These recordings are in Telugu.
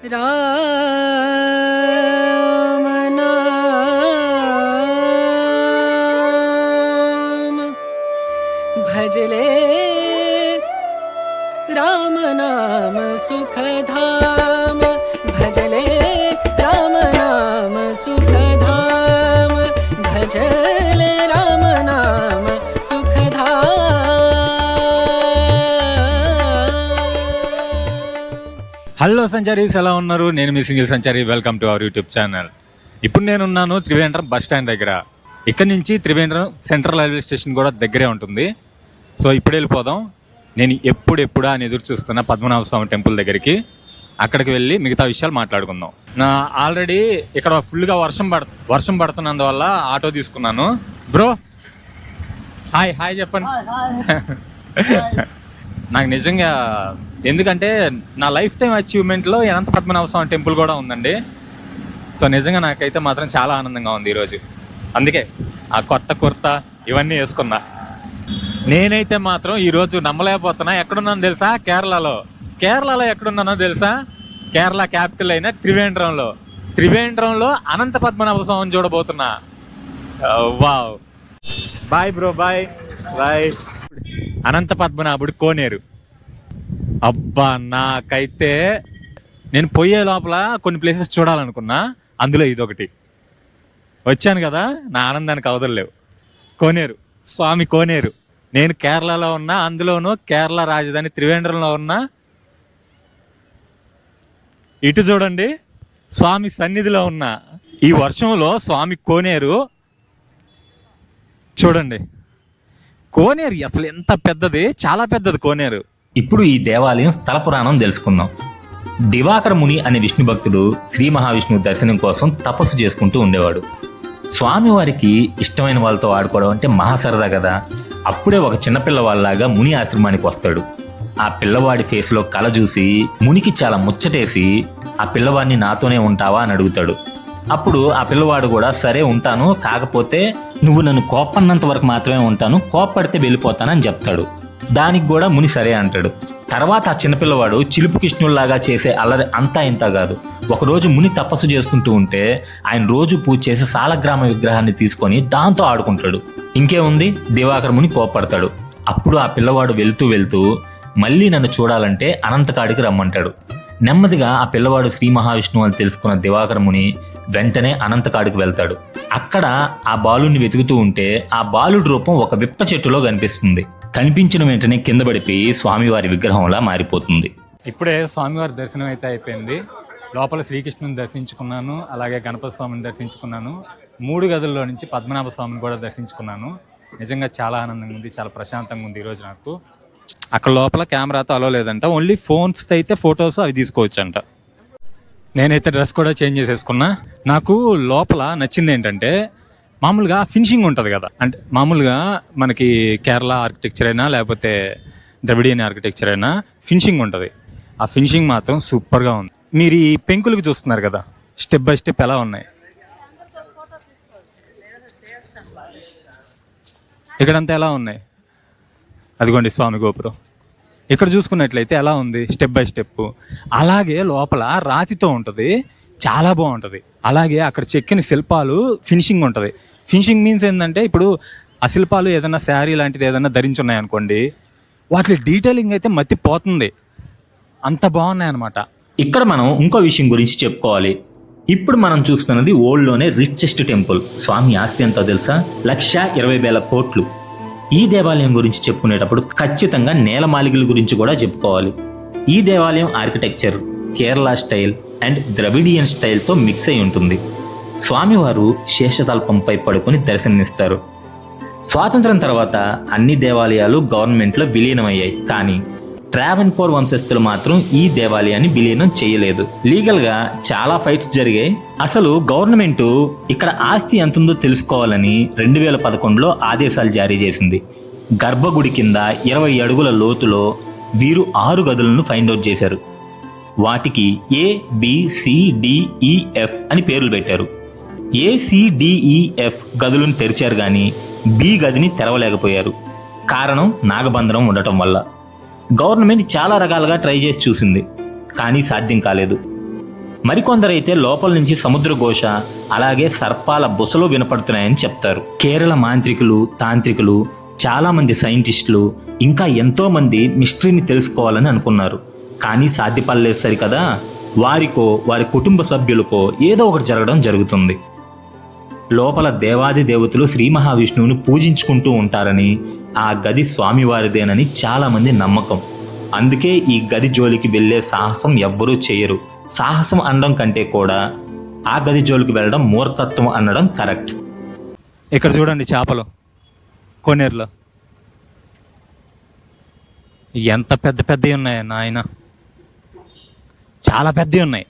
राम भजले राम सुखधाम। भजले राम नाम सुखधाम। भजले హలో సంచారీస్ ఎలా ఉన్నారు? నేను మీ single Sanchari. Welcome to our YouTube channel ఇప్పుడు నేను ఉన్నాను త్రివేంద్రం బస్ స్టాండ్ దగ్గర. ఇక్కడ నుంచి త్రివేంద్రం సెంట్రల్ రైల్వే స్టేషన్ కూడా దగ్గరే ఉంటుంది. సో ఇప్పుడు వెళ్ళిపోదాం. నేను ఎప్పుడెప్పుడా అని ఎదురు చూస్తున్న పద్మనాభ స్వామి టెంపుల్ దగ్గరికి. అక్కడికి వెళ్ళి మిగతా విషయాలు మాట్లాడుకుందాం. నా ఆల్రెడీ ఇక్కడ ఫుల్గా వర్షం పడ వర్షం పడుతున్నందువల్ల ఆటో తీసుకున్నాను. బ్రో హాయ్ హాయ్ చెప్పండి. నాకు నిజంగా ఎందుకంటే నా లైఫ్ టైం అచీవ్మెంట్లో అనంత పద్మనాభ స్వామి టెంపుల్ కూడా ఉందండి. సో నిజంగా నాకైతే మాత్రం చాలా ఆనందంగా ఉంది ఈరోజు. అందుకే ఆ కొత్త కుర్తా ఇవన్నీ వేసుకున్నా. నేనైతే మాత్రం ఈరోజు నమ్మలేకపోతున్నా. ఎక్కడున్నానో తెలుసా? కేరళలో. కేరళలో ఎక్కడున్నానో తెలుసా? కేరళ క్యాపిటల్ అయిన త్రివేంద్రంలో త్రివేంద్రంలో అనంత పద్మనాభ స్వామిని చూడబోతున్నా wow. Bye bro bye. Bye. Anantha పద్మనాభుడు కోనేరు. అబ్బా నాకైతే నేను పోయే లోపల కొన్ని ప్లేసెస్ చూడాలనుకున్నా అందులో ఇదొకటి. వచ్చాను కదా నా ఆనందానికి అవదలేవు కోనేరు. స్వామి కోనేరు. నేను కేరళలో ఉన్నా అందులోనూ కేరళ రాజధాని త్రివేంద్రంలో ఉన్నా. ఇటు చూడండి స్వామి సన్నిధిలో ఉన్న. ఈ వర్షంలో స్వామి కోనేరు. చూడండి. కోనేరు అసలు ఎంత పెద్దది? చాలా పెద్దది కోనేరు. ఇప్పుడు ఈ దేవాలయం స్థల పురాణం తెలుసుకుందాం. దివాకర ముని అనే విష్ణు భక్తుడు శ్రీ మహావిష్ణువు దర్శనం కోసం తపస్సు చేసుకుంటూ ఉండేవాడు. స్వామివారికి ఇష్టమైన వాళ్ళతో ఆడుకోవడం అంటే మహా సరదా కదా. అప్పుడే ఒక చిన్నపిల్లవాళ్ళలాగా ముని ఆశ్రమానికి వస్తాడు. ఆ పిల్లవాడి ఫేస్లో కల చూసి మునికి చాలా ముచ్చటేసి ఆ పిల్లవాడిని నాతోనే ఉంటావా? అని అడుగుతాడు. అప్పుడు ఆ పిల్లవాడు కూడా సరే ఉంటాను. కాకపోతే నువ్వు నన్ను కోపన్నంత వరకు మాత్రమే ఉంటాను. కోప్పడితే వెళ్ళిపోతానని చెప్తాడు. దానికి కూడా ముని సరే అంటాడు. తర్వాత ఆ చిన్నపిల్లవాడు చిలుపు కృష్ణుల్లాగా చేసే అల్లరి అంతా ఇంత కాదు. ఒకరోజు ముని తపస్సు చేసుకుంటూ ఉంటే ఆయన రోజు పూజ చేసే సాలగ్రామ విగ్రహాన్ని తీసుకొని దాంతో ఆడుకుంటాడు. ఇంకేముంది? దివాకర్ ముని కోపడతాడు అప్పుడు ఆ పిల్లవాడు వెళ్తూ వెళ్తూ మళ్ళీ నన్ను చూడాలంటే అనంతకాడికి రమ్మంటాడు. నెమ్మదిగా ఆ పిల్లవాడు శ్రీ మహావిష్ణువు అని తెలుసుకున్న దివాకర ముని వెంటనే అనంతకాడికి వెళ్తాడు. అక్కడ ఆ బాలుని వెతుకుతూ ఉంటే ఆ బాలుడి రూపం ఒక విప్ప చెట్టులో కనిపిస్తుంది. కనిపించిన వెంటనే కింద పడిపోయి స్వామివారి విగ్రహంలా మారిపోతుంది. ఇప్పుడే స్వామివారి దర్శనం అయితే అయిపోయింది. లోపల శ్రీకృష్ణుని దర్శించుకున్నాను అలాగే గణపతి స్వామిని దర్శించుకున్నాను. మూడు గదుల్లో నుంచి పద్మనాభ స్వామిని కూడా దర్శించుకున్నాను. నిజంగా చాలా ఆనందంగా ఉంది చాలా ప్రశాంతంగా ఉంది ఈరోజు నాకు. అక్కడ లోపల కెమెరాతో అలో లేదంట ఓన్లీ ఫోన్స్తో అయితే ఫొటోస్ అవి తీసుకోవచ్చు అంట నేనైతే డ్రెస్ కూడా చేంజ్ చేసేసుకున్నా. నాకు లోపల నచ్చింది ఏంటంటే మామూలుగా ఫినిషింగ్ ఉంటుంది కదా. అంటే మామూలుగా మనకి కేరళ ఆర్కిటెక్చర్ అయినా లేకపోతే ద్రవిడియన్ ఆర్కిటెక్చర్ అయినా ఫినిషింగ్ ఉంటుంది. ఆ ఫినిషింగ్ మాత్రం సూపర్గా ఉంది. మీరు ఈ పెంకులకి చూస్తున్నారు కదా స్టెప్ బై స్టెప్ ఎలా ఉన్నాయి? ఇక్కడంతా ఎలా ఉన్నాయి? అదిగోండి స్వామి గోపురం. ఇక్కడ చూసుకున్నట్లయితే ఎలా ఉంది? Step by step. అలాగే లోపల రాతితో ఉంటుంది. చాలా బాగుంటుంది. అలాగే అక్కడ చెక్కిన శిల్పాలు ఫినిషింగ్ ఉంటుంది. ఫినిషింగ్ మీన్స్ ఏంటంటే ఇప్పుడు ఆ శిల్పాలు ఏదైనా శారీ లాంటిది ఏదైనా ధరించున్నాయి అనుకోండి వాటి డీటెయిలింగ్ అయితే మతిపోతుంది. అంత బాగున్నాయి అనమాట ఇక్కడ మనం ఇంకో విషయం గురించి చెప్పుకోవాలి. ఇప్పుడు మనం చూస్తున్నది ఓల్డ్లోనే రిచెస్ట్ టెంపుల్ స్వామి ఆస్తి ఎంతో తెలుసా? లక్ష ఇరవై వేల కోట్లు. ఈ దేవాలయం గురించి చెప్పుకునేటప్పుడు ఖచ్చితంగా నేలమాలికల గురించి కూడా చెప్పుకోవాలి. ఈ దేవాలయం architecture Kerala style and Dravidian స్టైల్తో mix అయి ఉంటుంది. స్వామివారు శేషతల్పంపై పడుకొని దర్శనమిస్తారు. స్వాతంత్రం తర్వాత అన్ని దేవాలయాలు గవర్నమెంట్లో విలీనమయ్యాయి. కానీ ట్రావెన్కోర్ వంశస్థులు మాత్రం ఈ దేవాలయాన్ని విలీనం చేయలేదు. లీగల్గా చాలా ఫైట్స్ జరిగాయి. అసలు గవర్నమెంట్ ఇక్కడ ఆస్తి ఎంత ఉందో తెలుసుకోవాలని రెండు వేల పదకొండులో ఆదేశాలు జారీ చేసింది. గర్భగుడి కింద ఇరవై అడుగుల లోతులో వీరు ఆరు గదులను ఫైండ్ అవుట్ చేశారు. వాటికి ఏ బిసిడిఈఎఫ్ e, అని పేర్లు పెట్టారు. ఏసిడిఈఎఫ్ e, గదులను తెరిచారు కానీ బి గదిని తెరవలేకపోయారు. కారణం నాగబంధనం ఉండటం వల్ల. గవర్నమెంట్ చాలా రకాలుగా ట్రై చేసి చూసింది కానీ సాధ్యం కాలేదు. మరికొందరైతే లోపల నుంచి సముద్ర ఘోష అలాగే సర్పాల బుసలు వినపడుతున్నాయని చెప్తారు. కేరళ మాంత్రికులు తాంత్రికులు చాలామంది సైంటిస్టులు ఇంకా ఎంతోమంది మిస్టరీని తెలుసుకోవాలని అనుకున్నారు. కానీ సాధ్యపడలేదు సరికదా? వారికో వారి కుటుంబ సభ్యులకో ఏదో ఒకటి జరగడం జరుగుతుంది. లోపల దేవాది దేవతలు శ్రీ మహావిష్ణువుని పూజించుకుంటూ ఉంటారని ఆ గది స్వామివారిదేనని చాలామంది నమ్మకం. అందుకే ఈ గది జోలికి వెళ్ళే సాహసం ఎవ్వరూ చేయరు. సాహసం అనడం కంటే కూడా ఆ గది జోలికి వెళ్ళడం మూర్ఖత్వం అనడం కరెక్ట్. ఇక్కడ చూడండి చేపలు. కోనేరులో. ఎంత పెద్ద పెద్దవి ఉన్నాయి నాయన. చాలా పెద్దవి ఉన్నాయి.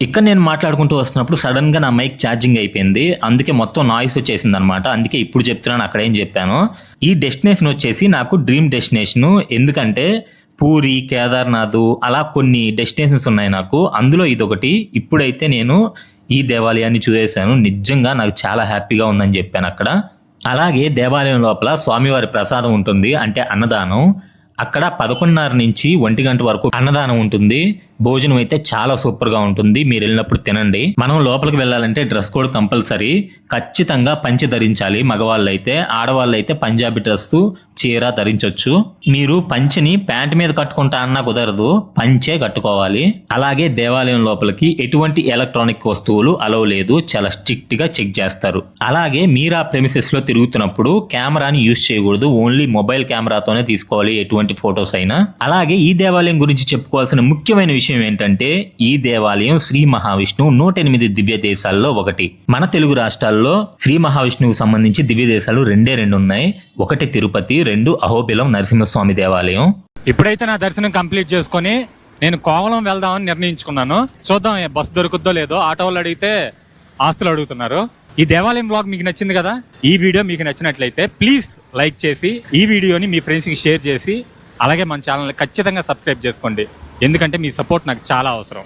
ఇక్కడ నేను మాట్లాడుకుంటూ వస్తున్నప్పుడు సడన్గా నా మైక్ ఛార్జింగ్ అయిపోయింది. అందుకే మొత్తం నాయిస్ వచ్చేసింది అనమాట అందుకే ఇప్పుడు చెప్తున్నాను అక్కడ ఏం చెప్పాను. ఈ డెస్టినేషన్ వచ్చేసి నాకు డ్రీమ్ డెస్టినేషన్ ఎందుకంటే పూరి కేదార్నాథ్ అలా కొన్ని డెస్టినేషన్స్ ఉన్నాయి నాకు. అందులో ఇదొకటి. ఇప్పుడైతే నేను ఈ దేవాలయాన్ని చూసేశాను. నిజంగా నాకు చాలా హ్యాపీగా ఉందని చెప్పాను అక్కడ. అలాగే దేవాలయం లోపల స్వామివారి ప్రసాదం ఉంటుంది అంటే అన్నదానం. అక్కడ పదకొండున్నర నుంచి ఒంటి గంట వరకు అన్నదానం ఉంటుంది. భోజనం అయితే చాలా సూపర్గా ఉంటుంది. మీరు వెళ్ళినప్పుడు తినండి. మనం లోపలికి వెళ్ళాలంటే డ్రెస్ కోడ్ కంపల్సరీ ఖచ్చితంగా పంచి ధరించాలి. మగవాళ్ళు అయితే ఆడవాళ్ళు అయితే పంజాబీ డ్రెస్ చీర ధరించవచ్చు మీరు పంచిని ప్యాంట్ మీద కట్టుకుంటా అన్నా కుదరదు. పంచే కట్టుకోవాలి. అలాగే దేవాలయం లోపలికి ఎటువంటి ఎలక్ట్రానిక్ వస్తువులు అలవ్ లేదు. చాలా స్ట్రిక్ట్గా చెక్ చేస్తారు. అలాగే మీరు ఆ ప్రెమిసెస్లో తిరుగుతున్నప్పుడు కెమెరాని యూజ్ చేయకూడదు. ఓన్లీ మొబైల్ కెమెరాతోనే తీసుకోవాలి. ఎటువంటి ఫొటోస్ అయినా. అలాగే ఈ దేవాలయం గురించి చెప్పుకోవాల్సిన ముఖ్యమైన విషయం విషయం ఏంటంటే ఈ దేవాలయం శ్రీ మహావిష్ణువు నూట ఎనిమిది దివ్య దేశాల్లో ఒకటి. మన తెలుగు రాష్ట్రాల్లో శ్రీ మహావిష్ణువుకు సంబంధించి దివ్య దేశాలు రెండే రెండు ఉన్నాయి. ఒకటి తిరుపతి రెండు అహోబిలం నరసింహస్వామి దేవాలయం. ఇప్పుడైతే నా దర్శనం కంప్లీట్ చేసుకొని నేను కోవలం వెళ్దామని నిర్ణయించుకున్నాను. చూద్దాం ఏ బస్సు దొరుకుద్దో లేదో. ఆటో వాళ్ళు అడిగితే ఆస్తులు అడుగుతున్నారు. ఈ దేవాలయం బ్లాగ్ మీకు నచ్చింది కదా? ఈ వీడియో మీకు నచ్చినట్లయితే ప్లీజ్ లైక్ చేసి ఈ వీడియోని మీ ఫ్రెండ్స్కి షేర్ చేసి అలాగే మన ఛానల్ ఖచ్చితంగా సబ్స్క్రైబ్ చేసుకోండి. ఎందుకంటే మీ సపోర్ట్ నాకు చాలా అవసరం.